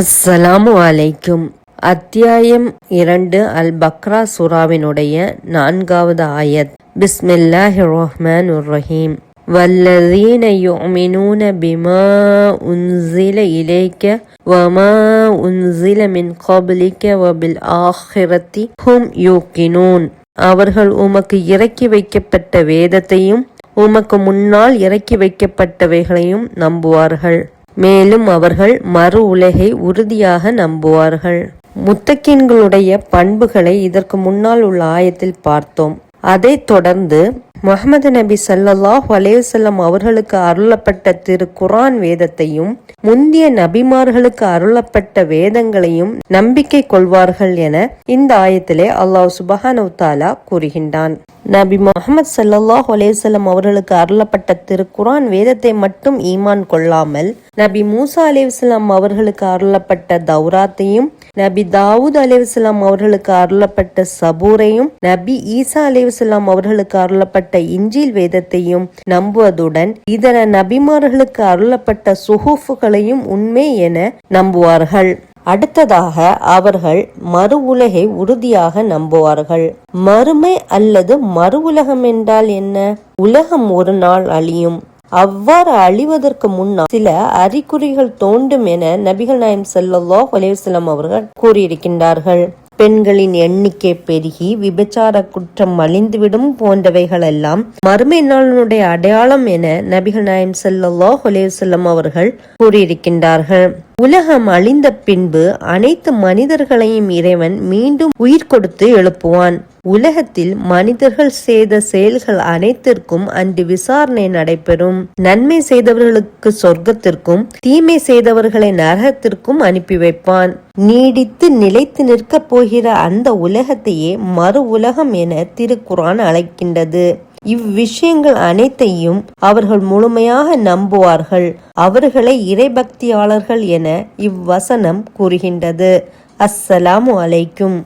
அஸ்ஸலாமு அலைக்கும் அத்தியாயம் இரண்டு அல் பக்ரா சுராவினுடைய நான்காவது ஆயத் பிஸ்மில்லாஹி ரஹ்மான் ரஹீம் والذين يؤمنون بما أنزل إليك وما أنزل من قبلك وبالآخرة هم يوقنون அவர்கள் உமக்கு இறக்கி வைக்கப்பட்ட வேதத்தையும் உமக்கு முன்னால் இறக்கி வைக்கப்பட்டவைகளையும் நம்புவார்கள் மேலும் அவர்கள் மறு உலகை உறுதியாக நம்புவார்கள். முத்தக்கின்களுடைய பண்புகளை இதற்கு முன்னால் உள்ள ஆயத்தில் பார்த்தோம். அதைத் தொடர்ந்து முகமது நபி சல்லாஹ் அலைஹி அவர்களுக்கு அருளப்பட்ட திரு குரான் வேதத்தையும் முந்திய நபிமார்களுக்கு அருளப்பட்ட வேதங்களையும் நம்பிக்கை கொள்வார்கள் என இந்த ஆயத்திலே அல்லாஹ் சுபஹானஹு தாலா கூறுகின்றான். நபி முகமது சல்லாஹ் அலேசல்லம் அவர்களுக்கு அருளப்பட்ட திரு வேதத்தை மட்டும் ஈமான் கொள்ளாமல் நபி மூசா அலைஹிஸ்ஸலாம் அவர்களுக்கு அருளப்பட்ட தௌராத்தையும் நபி தாவூத் அலைஹிஸ்ஸலாம் அவர்களுக்கு அருளப்பட்ட சபூரையும் நபி ஈசா அலைஹிஸ்ஸலாம் அவர்களுக்கு அருளப்பட்ட இஞ்சில் வேதத்தையும் நம்புவதுடன் இதர நபிமார்களுக்கு அருளப்பட்ட சுஹூஃபுகளையும் உண்மை என நம்புவார்கள். அடுத்ததாக அவர்கள் மறு உலகை உறுதியாக நம்புவார்கள். மறுமை அல்லது மறு உலகம் என்றால் என்ன? உலகம் ஒரு நாள் அழியும். அவ்வாறு அழிவதற்கு முன்னால் சில அறிகுறிகள் தோண்டும் என நபிகள் நாயம் செல்லல்லோ அலைஹி அவர்கள் கூறியிருக்கின்றார்கள். பெண்களின் எண்ணிக்கை பெருகி விபச்சார குற்றம் மலிந்துவிடும் போன்றவைகளெல்லாம் மறுமை நாளினுடைய அடையாளம் என நபிகள் நாயம் செல்லல்லோ அலைஹி வஸல்லம் அவர்கள் கூறியிருக்கின்றார்கள். உலகம் அழிந்த பின்பு அனைத்து மனிதர்களையும் இறைவன் மீண்டும் உயிர் கொடுத்து எழுப்புவான். உலகத்தில் மனிதர்கள் செய்த செயல்கள் அனைத்திற்கும் அன்று விசாரணை நடைபெறும். நன்மை செய்தவர்களுக்கு சொர்க்கத்திற்கும் தீமை செய்தவர்களை நரகத்திற்கும் அனுப்பி வைப்பான். நீடித்து நிலைத்து நிற்கப் போகிற அந்த உலகத்தையே மறு உலகம் என திருக்குரான் அழைக்கின்றது. இவ்விஷயங்கள் அனைத்தையும் அவர்கள் முழுமையாக நம்புவார்கள். அவர்களை இறைபக்தியாளர்கள் என இவ்வசனம் கூறுகின்றது. அஸ்ஸலாமு அலைக்கும்.